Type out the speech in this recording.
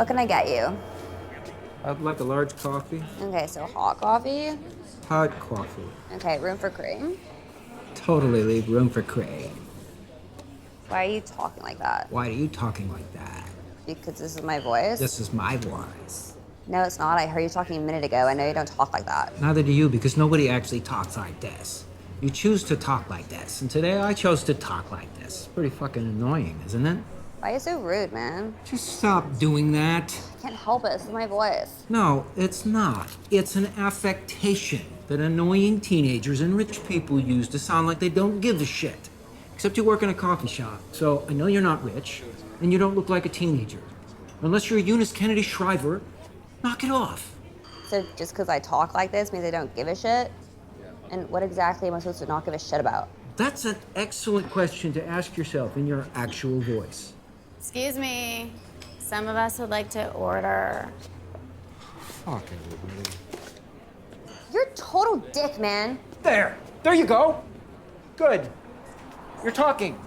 What can I get you? I'd like a large coffee. Okay, so hot coffee. Hot coffee. Okay, room for cream. Totally leave room for cream. Why are you talking like that? Why are you talking like that? Because this is my voice? This is my voice. No, it's not. I heard you talking a minute ago. I know you don't talk like that. Neither do you, because nobody actually talks like this. You choose to talk like this, and today I chose to talk like this. Pretty fucking annoying, isn't it? Why are you so rude, man? Just stop doing that. I can't help it. This is my voice. No, it's not. It's an affectation that annoying teenagers and rich people use to sound like they don't give a shit. Except you work in a coffee shop, so I know you're not rich, and you don't look like a teenager. Unless you're a Eunice Kennedy Shriver, knock it off. So just because I talk like this means I don't give a shit? And what exactly am I supposed to not give a shit about? That's an excellent question to ask yourself in your actual voice. Excuse me. Some of us would like to order. Fuck everybody. You're a total dick, man. There! There you go! Good. You're talking.